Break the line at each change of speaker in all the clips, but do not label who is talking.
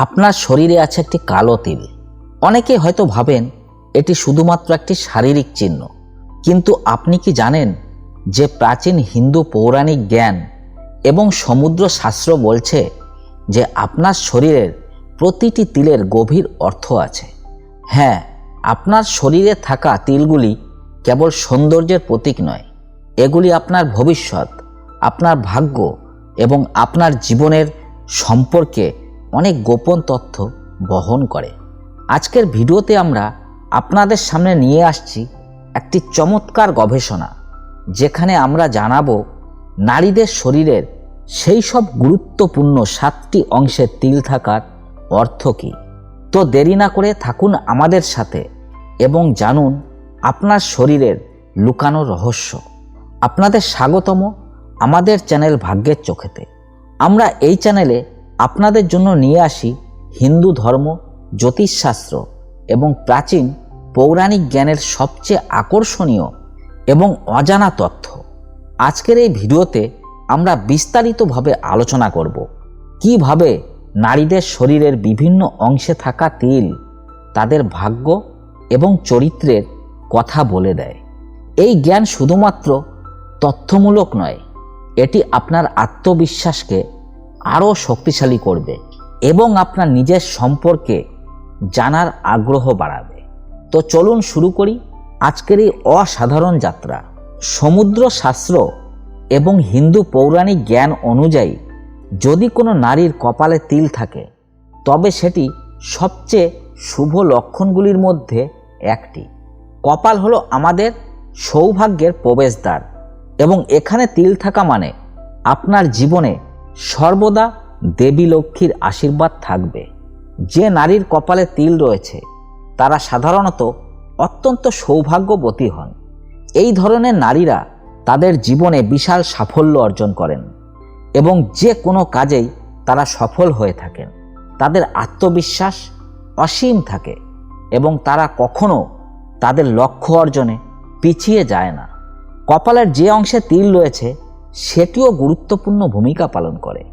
আপনার শরীরে আছে একটি কালো তিল। অনেকে হয়তো ভাবেন এটি শুধুমাত্র একটি শারীরিক চিহ্ন। কিন্তু আপনি কি জানেন যে প্রাচীন হিন্দু পৌরাণিক জ্ঞান এবং সমুদ্র শাস্ত্র বলছে যে আপনার শরীরের প্রতিটি তিলের গভীর অর্থ আছে? হ্যাঁ আপনার শরীরে থাকা তিলগুলি কেবল সৌন্দর্যের প্রতীক নয়। এগুলি আপনার ভবিষ্যৎ, আপনার ভাগ্য এবং আপনার জীবনের সম্পর্কে অনেক গোপন তথ্য বহন করে। আজকের ভিডিওতে আমরা আপনাদের সামনে নিয়ে আসছি একটি চমৎকার গবেষণা, যেখানে আমরা জানাব নারীদের শরীরের সেই সব গুরুত্বপূর্ণ সাতটি অংশে তিল থাকার অর্থ কী। তো দেরি না করে থাকুন আমাদের সাথে এবং জানুন আপনার শরীরের লুকানো রহস্য। আপনাদের স্বাগতম আমাদের চ্যানেল ভাগ্যের চোখেতে। আমরা এই চ্যানেলে আপনাদের জন্য নিয়ে আসি হিন্দু ধর্ম, জ্যোতিষশাস্ত্র এবং প্রাচীন পৌরাণিক জ্ঞানের সবচেয়ে আকর্ষণীয় এবং অজানা তথ্য। আজকের এই ভিডিওতে আমরা বিস্তারিতভাবে আলোচনা করব। কীভাবে নারীদের শরীরের বিভিন্ন অংশে থাকা তিল তাদের ভাগ্য এবং চরিত্রের কথা বলে দেয়। এই জ্ঞান শুধুমাত্র তথ্যমূলক নয়, এটি আপনার আত্মবিশ্বাসকে আরও শক্তিশালী করবে এবং আপনার নিজের সম্পর্কে জানার আগ্রহ বাড়াবে। তো চলুন শুরু করি আজকের এই অসাধারণ যাত্রা। সমুদ্র শাস্ত্র এবং হিন্দু পৌরাণিক জ্ঞান অনুযায়ী যদি কোনো নারীর কপালে তিল থাকে, তবে সেটি সবচেয়ে শুভ লক্ষণগুলির মধ্যে একটি। কপাল হলো আমাদের সৌভাগ্যের প্রবেশদ্বার এবং এখানে তিল থাকা মানে আপনার জীবনে সর্বদা দেবী লক্ষ্মীর আশীর্বাদ থাকবে। যে নারীর কপালে তিল রয়েছে, তারা সাধারণত অত্যন্ত সৌভাগ্যবতী হন। এই ধরনের নারীরা তাদের জীবনে বিশাল সাফল্য অর্জন করেন এবং যে কোনো কাজেই তারা সফল হয়ে থাকেন। তাদের আত্মবিশ্বাস অসীম থাকে এবং তারা কখনো তাদের লক্ষ্য অর্জনে পিছিয়ে যায় না। কপালের যে অংশে তিল রয়েছে সেটিও গুরুত্বপূর্ণ ভূমিকা পালন করে।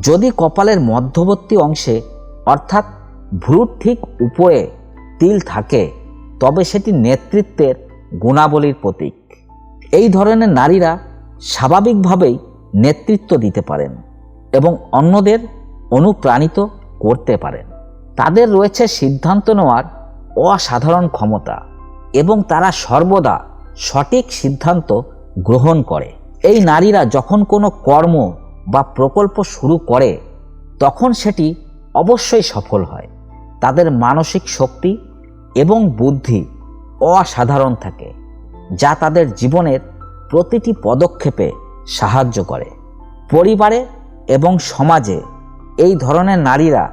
যদি কপালের মধ্যবর্তী অংশে, অর্থাৎ ভ্রুর ঠিক উপরে তিল থাকে, তবে সেটি নেতৃত্বের গুণাবলীর প্রতীক। এই ধরনের নারীরা স্বাভাবিকভাবেই নেতৃত্ব দিতে পারেন এবং অন্যদের অনুপ্রাণিত করতে পারেন। তাদের রয়েছে সিদ্ধান্ত নেওয়ার অসাধারণ ক্ষমতা এবং তারা সর্বদা সঠিক সিদ্ধান্ত গ্রহণ করে। এই নারীরা যখন কোনো কর্ম বা প্রকল্প শুরু করে, তখন সেটি অবশ্যই সফল হয়। তাদের মানসিক শক্তি এবং বুদ্ধি অসাধারণ থাকে, যা তাদের জীবনের প্রতিটি পদক্ষেপে সাহায্য করে। পরিবারে এবং সমাজে এই ধরনের নারীরা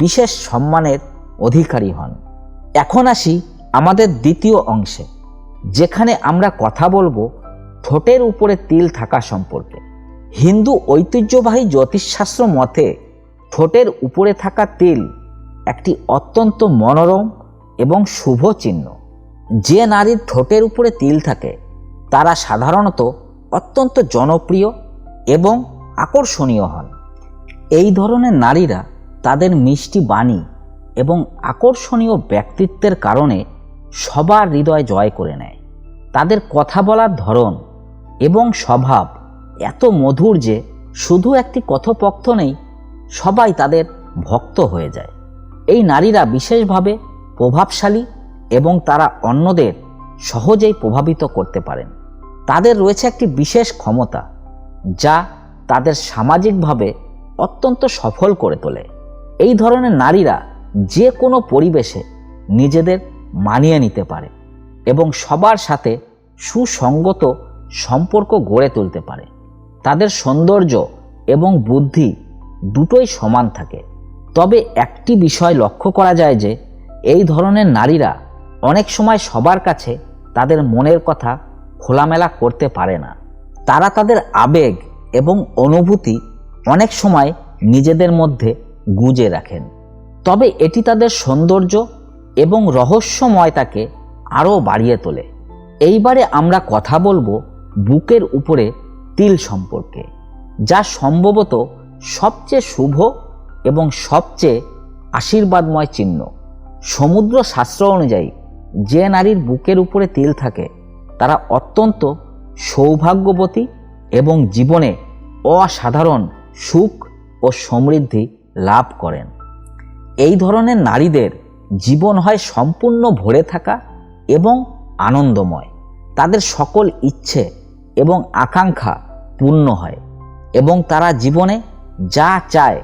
বিশেষ সম্মানের অধিকারী হন। এখন আসি আমাদের দ্বিতীয় অংশে, যেখানে আমরা কথা বলব ঠোঁটের উপরে তিল থাকা সম্পর্কে। হিন্দু ঐতিহ্যবাহী জ্যোতিষশাস্ত্র মতে, ঠোঁটের উপরে থাকা তিল একটি অত্যন্ত মনোরম এবং শুভ চিহ্ন। যে নারীর ঠোঁটের উপরে তিল থাকে, তারা সাধারণত অত্যন্ত জনপ্রিয় এবং আকর্ষণীয় হন। এই ধরনের নারীরা তাদের মিষ্টি বাণী এবং আকর্ষণীয় ব্যক্তিত্বের কারণে সবার হৃদয় জয় করে নেয়। তাদের কথা বলার ধরন এবং স্বভাব এত মধুর যে শুধু একটি কথোপকথনেই সবাই তাদের ভক্ত হয়ে যায়। এই নারীরা বিশেষভাবে প্রভাবশালী এবং তারা অন্যদের সহজেই প্রভাবিত করতে পারেন। তাদের রয়েছে একটি বিশেষ ক্ষমতা, যা তাদের সামাজিকভাবে অত্যন্ত সফল করে তোলে। এই ধরনের নারীরা যে কোনো পরিবেশে নিজেদের মানিয়ে নিতে পারে এবং সবার সাথে সুসঙ্গত সম্পর্ক গড়ে তুলতে পারে। তাদের সৌন্দর্য এবং বুদ্ধি দুটোই সমান থাকে। তবে একটি বিষয় লক্ষ্য করা যায় যে, এই ধরনের নারীরা অনেক সময় সবার কাছে তাদের মনের কথা খোলামেলা করতে পারে না। তারা তাদের আবেগ এবং অনুভূতি অনেক সময় নিজেদের মধ্যে গুজে রাখেন। তবে এটি তাদের সৌন্দর্য এবং রহস্যময়তাকে আরও বাড়িয়ে তোলে। এইবারে আমরা কথা বলব বুকের উপরে তিল সম্পর্কে, যা সম্ভবত সবচেয়ে শুভ এবং সবচেয়ে আশীর্বাদময় চিহ্ন। সমুদ্র শাস্ত্র অনুযায়ী, যে নারীর বুকের উপরে তিল থাকে, তারা অত্যন্ত সৌভাগ্যবতী এবং জীবনে অসাধারণ সুখ ও সমৃদ্ধি লাভ করেন। এই ধরনের নারীদের জীবন হয় সম্পূর্ণ ভরে থাকা এবং আনন্দময়। তাদের সকল ইচ্ছে এবং আকাঙ্ক্ষা পূর্ণ হয় এবং তারা জীবনে যা চায়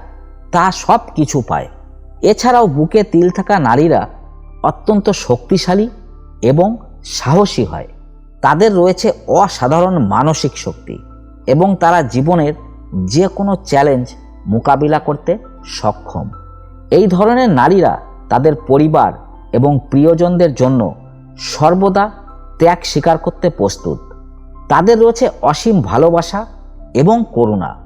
তা সব কিছু পায়। এছাড়াও বুকে তিল থাকা নারীরা অত্যন্ত শক্তিশালী এবং সাহসী হয়। তাদের রয়েছে অসাধারণ মানসিক শক্তি এবং তারা জীবনের যে কোনো চ্যালেঞ্জ মোকাবিলা করতে সক্ষম। এই ধরনের নারীরা তাদের পরিবার এবং প্রিয়জনদের জন্য সর্বদা ত্যাগ স্বীকার করতে প্রস্তুত। তাদের রয়েছে অসীম ভালোবাসা এবং করুণা।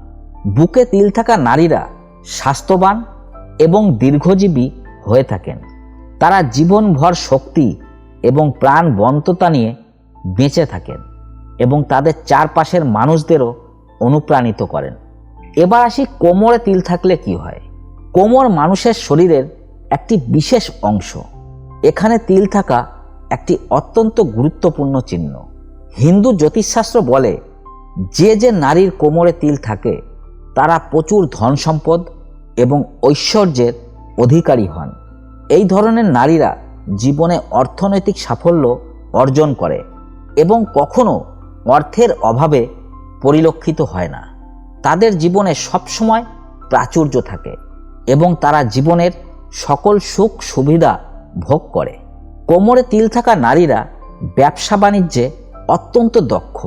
বুকে তিল থাকা নারীরা স্বাস্থ্যবান এবং দীর্ঘজীবী হয়ে থাকেন। তারা জীবনভর শক্তি এবং প্রাণবন্ততা নিয়ে বেঁচে থাকেন এবং তাদের চারপাশের মানুষদেরও অনুপ্রাণিত করেন। এবার আসি কোমরে তিল থাকলে কি হয়? কোমর মানুষের শরীরের একটি বিশেষ অংশ। এখানে তিল থাকা একটি অত্যন্ত গুরুত্বপূর্ণ চিহ্ন। হিন্দু জ্যোতিষশাস্ত্র বলে, যে যে নারীর কোমরে তিল থাকে, তারা প্রচুর ধন সম্পদ এবং ঐশ্বর্যের অধিকারী হন। এই ধরনের নারীরা জীবনে অর্থনৈতিক সাফল্য অর্জন করে এবং কখনো অর্থের অভাবে পরিলক্ষিত হয় না। তাদের জীবনে সবসময় প্রাচুর্য থাকে এবং তারা জীবনের সকল সুখ সুবিধা ভোগ করে। কোমরে তিল থাকা নারীরা ব্যবসা বাণিজ্যে অত্যন্ত দক্ষ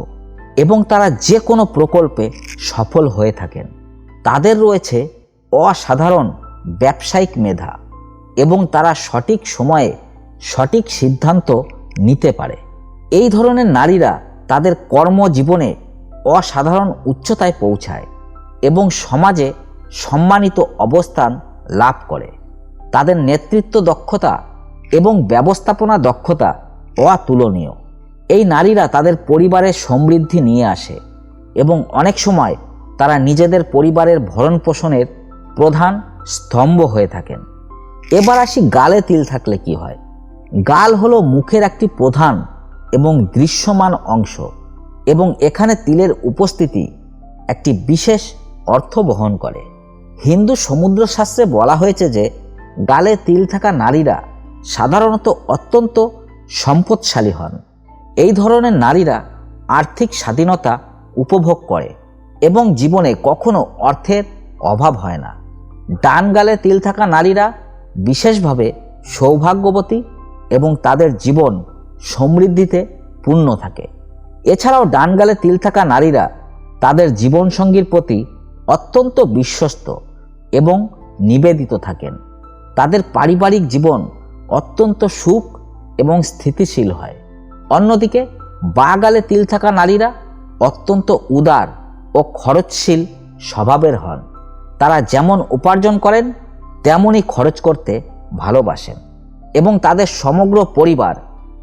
এবং তারা যে কোনো প্রকল্পে সফল হয়ে থাকেন। তাদের রয়েছে অসাধারণ ব্যবসায়িক মেধা এবং তারা সঠিক সময়ে সঠিক সিদ্ধান্ত নিতে পারে। এই ধরনের নারীরা তাদের কর্মজীবনে অসাধারণ উচ্চতায় পৌঁছায় এবং সমাজে সম্মানিত অবস্থান লাভ করে। তাদের নেতৃত্ব দক্ষতা এবং ব্যবস্থাপনা দক্ষতা অতুলনীয়। এই নারীরা তাদের পরিবারের সমৃদ্ধি নিয়ে আসে এবং অনেক সময় তারা নিজেদের পরিবারের ভরণ পোষণের প্রধান স্তম্ভ হয়ে থাকেন। এবার আসি গালে তিল থাকলে কি হয়? গাল হলো মুখের একটি প্রধান এবং দৃশ্যমান অংশ এবং এখানে তিলের উপস্থিতি একটি বিশেষ অর্থ বহন করে। হিন্দু সমুদ্র শাস্ত্রে বলা হয়েছে যে, গালে তিল থাকা নারীরা সাধারণত অত্যন্ত সম্পদশালী হন। এই ধরনের নারীরা আর্থিক স্বাধীনতা উপভোগ করে এবং জীবনে কখনো অর্থের অভাব হয় না। ডান গালে তিল থাকা নারীরা বিশেষভাবে সৌভাগ্যবতী এবং তাদের জীবন সমৃদ্ধিতে পূর্ণ থাকে। এছাড়াও ডান গালে তিল থাকা নারীরা তাদের জীবনসঙ্গীর প্রতি অত্যন্ত বিশ্বস্ত এবং নিবেদিত থাকেন। তাদের পারিবারিক জীবন অত্যন্ত সুখ এবং স্থিতিশীল হয়। অন্যদিকে বা গালে তিল থাকা নারীরা অত্যন্ত উদার ও খরচশীল স্বভাবের হন। তারা যেমন উপার্জন করেন, তেমনই খরচ করতে ভালোবাসেন এবং তাদের সমগ্র পরিবার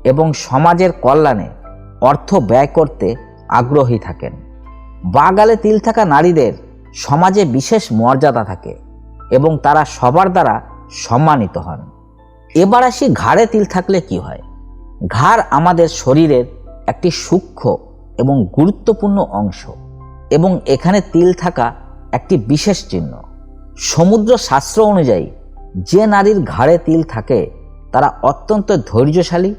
এবং সমাজের কল্যাণে অর্থ ব্যয় করতে আগ্রহী থাকেন। বাগালে তিল থাকা নারীদের সমাজে বিশেষ মর্যাদা থাকে এবং তারা সবার দ্বারা সম্মানিত হন। এবার আসি ঘাড়ে তিল থাকলে কি হয়? ঘাড় আমাদের শরীরের একটি সূক্ষ্ম এবং গুরুত্বপূর্ণ অংশ এবং এখানে তিল থাকা একটি বিশেষ চিহ্ন। সমুদ্র শাস্ত্র অনুযায়ী যে নারীর ঘাড়ে তিল থাকে, তারা অত্যন্ত ধৈর্যশালী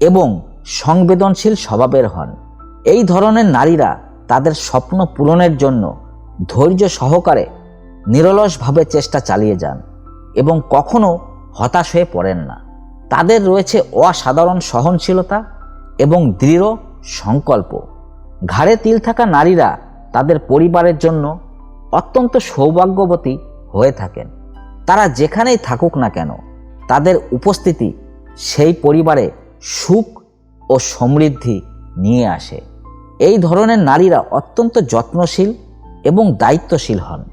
এবং সংবেদনশীল স্বভাবের হন। এই ধরনের নারীরা তাদের স্বপ্ন পূরণের জন্য ধৈর্য সহকারে নিরলসভাবে চেষ্টা চালিয়ে যান এবং কখনো হতাশ হয়ে পড়েন না। তাদের রয়েছে অসাধারণ সহনশীলতা এবং দৃঢ় সংকল্প। ঘাড়ে তিল থাকা নারীরা তাদের পরিবারের জন্য অত্যন্ত সৌভাগ্যবতী হয়ে থাকেন। তারা যেখানেই থাকুক না কেন, তাদের উপস্থিতি সেই পরিবারে সুখ ও সমৃদ্ধি নিয়ে আসে। এই ধরনের নারীরা অত্যন্ত যত্নশীল এবং দায়িত্বশীল হন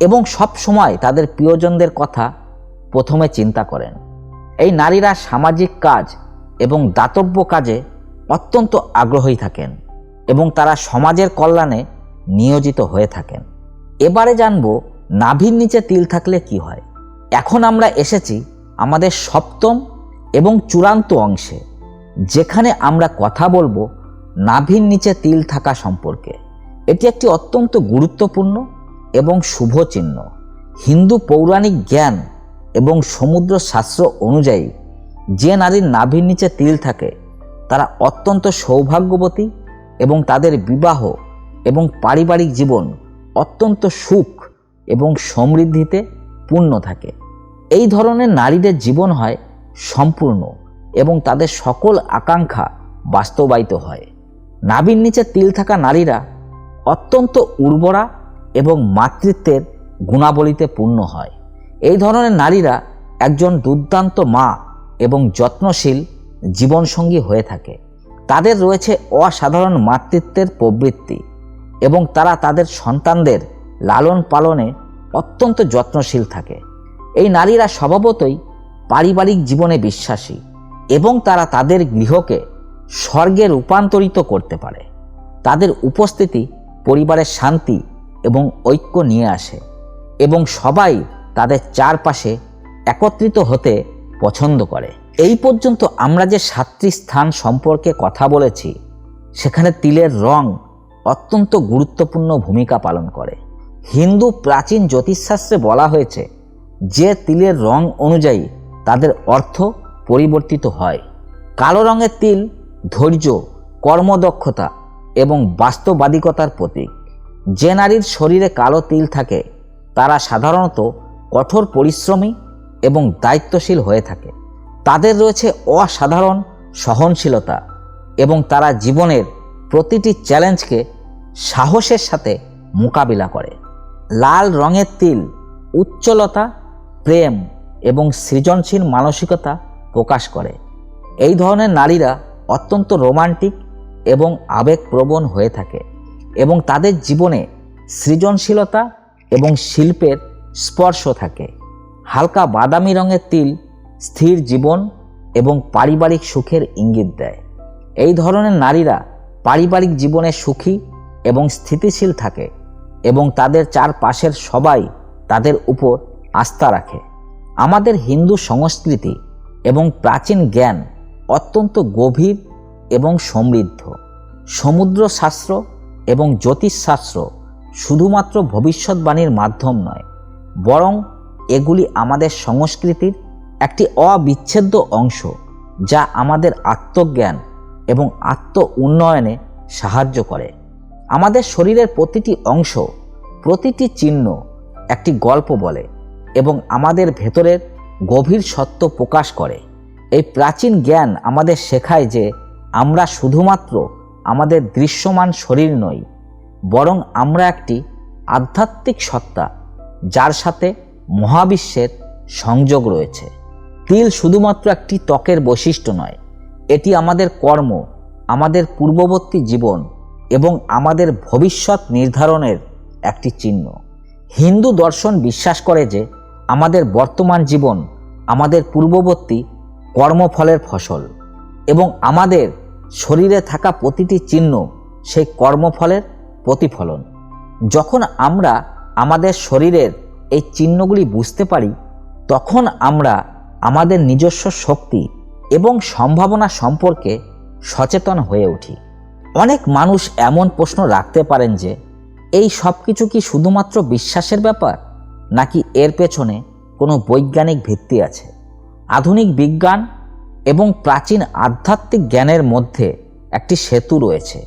এবং সব সময় তাদের প্রিয়জনদের কথা প্রথমে চিন্তা করেন। এই নারীরা সামাজিক কাজ এবং দাতব্য কাজে অত্যন্ত আগ্রহী থাকেন এবং তারা সমাজের কল্যাণে নিয়োজিত হয়ে থাকেন। এবারে জানব নাভির নিচে তিল থাকলে কি হয়। এখন আমরা এসেছি আমাদের সপ্তম এবং চূড়ান্ত অংশে, যেখানে আমরা কথা বলব নাভির নিচে তিল থাকা সম্পর্কে। এটি একটি অত্যন্ত গুরুত্বপূর্ণ এবং শুভ চিহ্ন। হিন্দু পৌরাণিক জ্ঞান এবং সমুদ্র শাস্ত্র অনুযায়ী যে নারীর নাভির নিচে তিল থাকে, তারা অত্যন্ত সৌভাগ্যবতী এবং তাদের বিবাহ এবং পারিবারিক জীবন অত্যন্ত সুখ এবং সমৃদ্ধিতে পূর্ণ থাকে। এই ধরনের নারীদের জীবন হয় সম্পূর্ণ এবং তাদের সকল আকাঙ্ক্ষা বাস্তবায়িত হয়। নাভির নিচে তিল থাকা নারীরা অত্যন্ত উর্বরা এবং মাতৃত্বের গুণাবলীতে পূর্ণ হয়। এই ধরনের নারীরা একজন দুর্দান্ত মা এবং যত্নশীল জীবনসঙ্গী হয়ে থাকে। তাদের রয়েছে অসাধারণ মাতৃত্বের প্রবৃত্তি এবং তারা তাদের সন্তানদের লালন পালনে অত্যন্ত যত্নশীল থাকে। এই নারীরা স্বভাবতই পারিবারিক জীবনে বিশ্বাসী এবং তারা তাদের গৃহকে স্বর্গে রূপান্তরিত করতে পারে। তাদের উপস্থিতি পরিবারের শান্তি এবং ঐক্য নিয়ে আসে এবং সবাই তাদের চারপাশে একত্রিত হতে পছন্দ করে। এই পর্যন্ত আমরা যে সাতটি স্থান সম্পর্কে কথা বলেছি, সেখানে তিলের রং অত্যন্ত গুরুত্বপূর্ণ ভূমিকা পালন করে। হিন্দু প্রাচীন জ্যোতিষশাস্ত্রে বলা হয়েছে, যে তিলের রং অনুযায়ী তাদের অর্থ পরিবর্তিত হয়। কালো রঙের তিল ধৈর্য, কর্মদক্ষতা এবং বাস্তবাদিকতার প্রতীক। যে নারীর শরীরে কালো তিল থাকে, তারা সাধারণত কঠোর পরিশ্রমী এবং দায়িত্বশীল হয়ে থাকে। তাদের রয়েছে অসাধারণ সহনশীলতা এবং তারা জীবনের প্রতিটি চ্যালেঞ্জকে সাহসের সাথে মোকাবিলা করে। লাল রঙের তিল, উচ্চলতা, প্রেম এবং সৃজনশীল মানসিকতা প্রকাশ করে। এই ধরনের নারীরা অত্যন্ত রোমান্টিক এবং আবেগপ্রবণ হয়ে থাকে এবং তাদের জীবনে সৃজনশীলতা এবং শিল্পের স্পর্শ থাকে। হালকা বাদামি রঙের তিল স্থির জীবন এবং পারিবারিক সুখের ইঙ্গিত দেয়। এই ধরনের নারীরা পারিবারিক জীবনে সুখী এবং স্থিতিশীল থাকে এবং তাদের চারপাশের সবাই তাদের উপর আস্থা রাখে। আমাদের হিন্দু সংস্কৃতি এবং প্রাচীন জ্ঞান অত্যন্ত গভীর এবং সমৃদ্ধ। সমুদ্র শাস্ত্র এবং জ্যোতিষশাস্ত্র শুধুমাত্র ভবিষ্যৎবাণীর মাধ্যম নয় বরং এগুলি আমাদের সংস্কৃতির একটি অবিচ্ছেদ্য অংশ, যা আমাদের আত্মজ্ঞান এবং আত্ম উন্নয়নে সাহায্য করে। আমাদের শরীরের প্রতিটি অংশ, প্রতিটি চিহ্ন একটি গল্প বলে এবং আমাদের ভেতরের গভীর সত্য প্রকাশ করে। এই প্রাচীন জ্ঞান আমাদের শেখায় যে আমরা শুধুমাত্র আমাদের দৃশ্যমান শরীর নই, বরং আমরা একটি আধ্যাত্মিক সত্তা যার সাথে মহাবিশ্বের সংযোগ রয়েছে। তিল শুধুমাত্র একটি ত্বকের বৈশিষ্ট্য নয়, এটি আমাদের কর্ম, আমাদের পূর্ববর্তী জীবন এবং আমাদের ভবিষ্যৎ নির্ধারণের একটি চিহ্ন। হিন্দু দর্শন বিশ্বাস করে যে আমাদের বর্তমান জীবন আমাদের পূর্ববর্তী কর্মফলের ফসল এবং আমাদের শরীরে থাকা প্রতিটি চিহ্ন সেই কর্মফলের প্রতিফলন। যখন আমরা আমাদের শরীরের এই চিহ্নগুলি বুঝতে পারি, তখন আমরা আমাদের নিজস্ব শক্তি এবং সম্ভাবনা সম্পর্কে সচেতন হয়ে উঠি। অনেক মানুষ এমন প্রশ্ন রাখতে পারেন যে, এই সব কিছু কি শুধুমাত্র বিশ্বাসের ব্যাপার, নাকি এর পেছনে কোনো বৈজ্ঞানিক ভিত্তি আছে? আধুনিক বিজ্ঞান এবং প্রাচীন আধ্যাত্মিক জ্ঞানের মধ্যে একটি সেতু রয়েছে।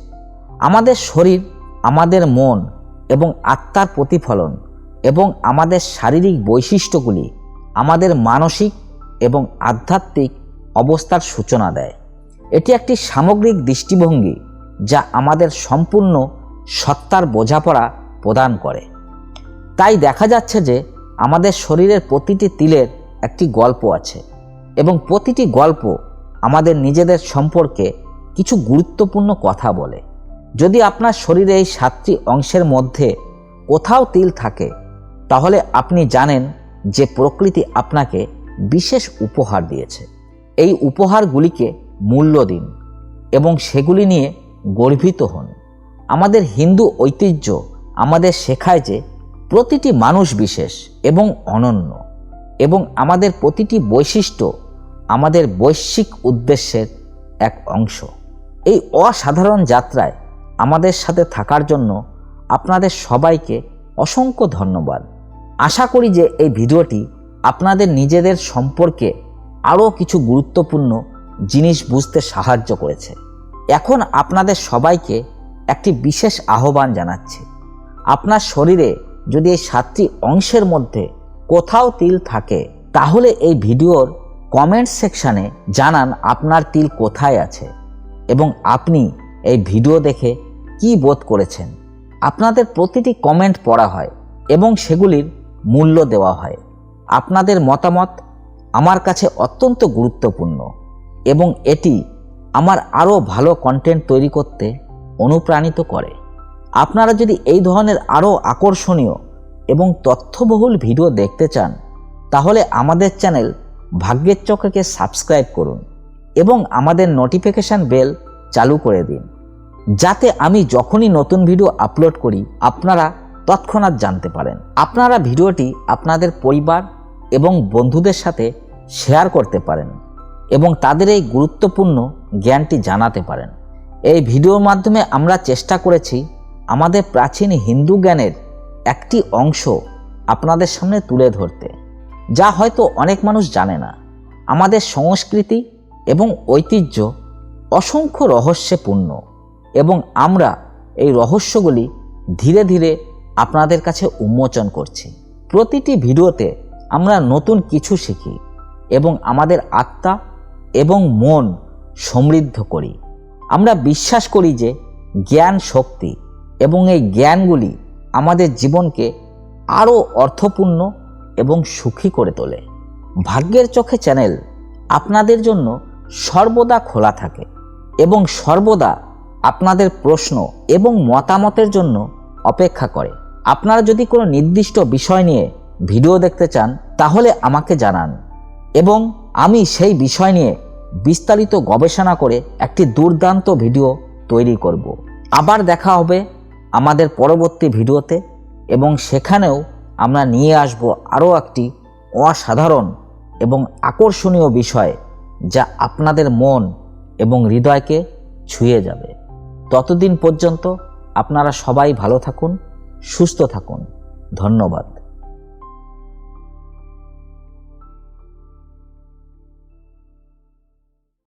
আমাদের শরীর, আমাদের মন এবং আত্মার প্রতিফলন এবং আমাদের শারীরিক বৈশিষ্ট্যগুলি আমাদের মানসিক এবং আধ্যাত্মিক অবস্থার সূচনা দেয়। এটি একটি সামগ্রিক দৃষ্টিভঙ্গি যা আমাদের সম্পূর্ণ সত্তার বোঝাপড়া প্রদান করে। তাই দেখা যাচ্ছে যে আমাদের শরীরের প্রতিটি তিলের একটি গল্প আছে এবং প্রতিটি গল্প আমাদের নিজেদের সম্পর্কে কিছু গুরুত্বপূর্ণ কথা বলে। যদি আপনার শরীরে এই সাতটি অংশের মধ্যে কোথাও তিল থাকে, তাহলে আপনি জানেন যে প্রকৃতি আপনাকে বিশেষ উপহার দিয়েছে। এই উপহারগুলিকে মূল্য দিন এবং সেগুলি নিয়ে গর্বিত হন। আমাদের হিন্দু ঐতিহ্য আমাদের শেখায় যে প্রতিটি মানুষ বিশেষ এবং অনন্য এবং আমাদের প্রতিটি বৈশিষ্ট্য আমাদের বৈশ্বিক উদ্দেশ্যের এক অংশ। এই অসাধারণ যাত্রায় আমাদের সাথে থাকার জন্য আপনাদের সবাইকে অসংখ্য ধন্যবাদ। আশা করি যে এই ভিডিওটি আপনাদের নিজেদের সম্পর্কে আরও কিছু গুরুত্বপূর্ণ জিনিস বুঝতে সাহায্য করেছে। এখন আপনাদের সবাইকে একটি বিশেষ আহ্বান জানাচ্ছি। আপনার শরীরে যদি এই সাতটি অংশের মধ্যে কোথাও তিল থাকে, তাহলে এই ভিডিওর কমেন্ট সেকশানে জানান আপনার তিল কোথায় আছে। এবং আপনি এই ভিডিও দেখে কি বোধ করেছেন? আপনাদের প্রতিটি কমেন্ট পড়া হয় এবং সেগুলির মূল্য দেওয়া হয়। আপনাদের মতামত আমার কাছে অত্যন্ত গুরুত্বপূর্ণ এবং এটি আমার আরও ভালো কন্টেন্ট তৈরি করতে অনুপ্রাণিত করে। আপনারা যদি এই ধরনের আরও আকর্ষণীয় এবং তথ্যবহুল ভিডিও দেখতে চান, তাহলে আমাদের চ্যানেল ভাগ্যের চক্রকে সাবস্ক্রাইব করুন এবং আমাদের নোটিফিকেশান বেল চালু করে দিন। যাতে আমি যখনই নতুন ভিডিও আপলোড করি, আপনারা তৎক্ষণাৎ জানতে পারেন। আপনারা ভিডিওটি আপনাদের পরিবার এবং বন্ধুদের সাথে শেয়ার করতে পারেন এবং তাদের এই গুরুত্বপূর্ণ জ্ঞানটি জানাতে পারেন। এই ভিডিওর মাধ্যমে আমরা চেষ্টা করেছি আমাদের প্রাচীন হিন্দু জ্ঞানের একটি অংশ আপনাদের সামনে তুলে ধরতে, যা হয়তো অনেক মানুষ জানে না। আমাদের সংস্কৃতি এবং ঐতিহ্য অসংখ্য রহস্যে পূর্ণ এবং আমরা এই রহস্যগুলি ধীরে ধীরে আপনাদের কাছে উন্মোচন করছি। প্রতিটি ভিডিওতে আমরা নতুন কিছু শিখি এবং আমাদের আত্মা এবং মন সমৃদ্ধ করি। আমরা বিশ্বাস করি যে জ্ঞান শক্তি এবং এই জ্ঞানগুলি আমাদের জীবনকে আরও অর্থপূর্ণ এবং সুখী করে তোলে। ভাগ্যের চোখে চ্যানেল আপনাদের জন্য সর্বদা খোলা থাকে এবং সর্বদা আপনাদের প্রশ্ন এবং মতামতের জন্য অপেক্ষা করে। আপনারা যদি কোনো নির্দিষ্ট বিষয় নিয়ে ভিডিও দেখতে চান, তাহলে আমাকে জানান। এবং আমি সেই বিষয় নিয়ে বিস্তারিত গবেষণা করে একটি দুর্দান্ত ভিডিও তৈরি করব। আবার দেখা হবে আমাদের পরবর্তী ভিডিওতে এবং সেখানেও আমরা নিয়ে আসব আরও একটি অসাধারণ এবং আকর্ষণীয় বিষয় যা আপনাদের মন এবং হৃদয়কে ছুঁয়ে যাবে। ততদিন পর্যন্ত আপনারা সবাই ভালো থাকুন সুস্থ থাকুন। ধন্যবাদ।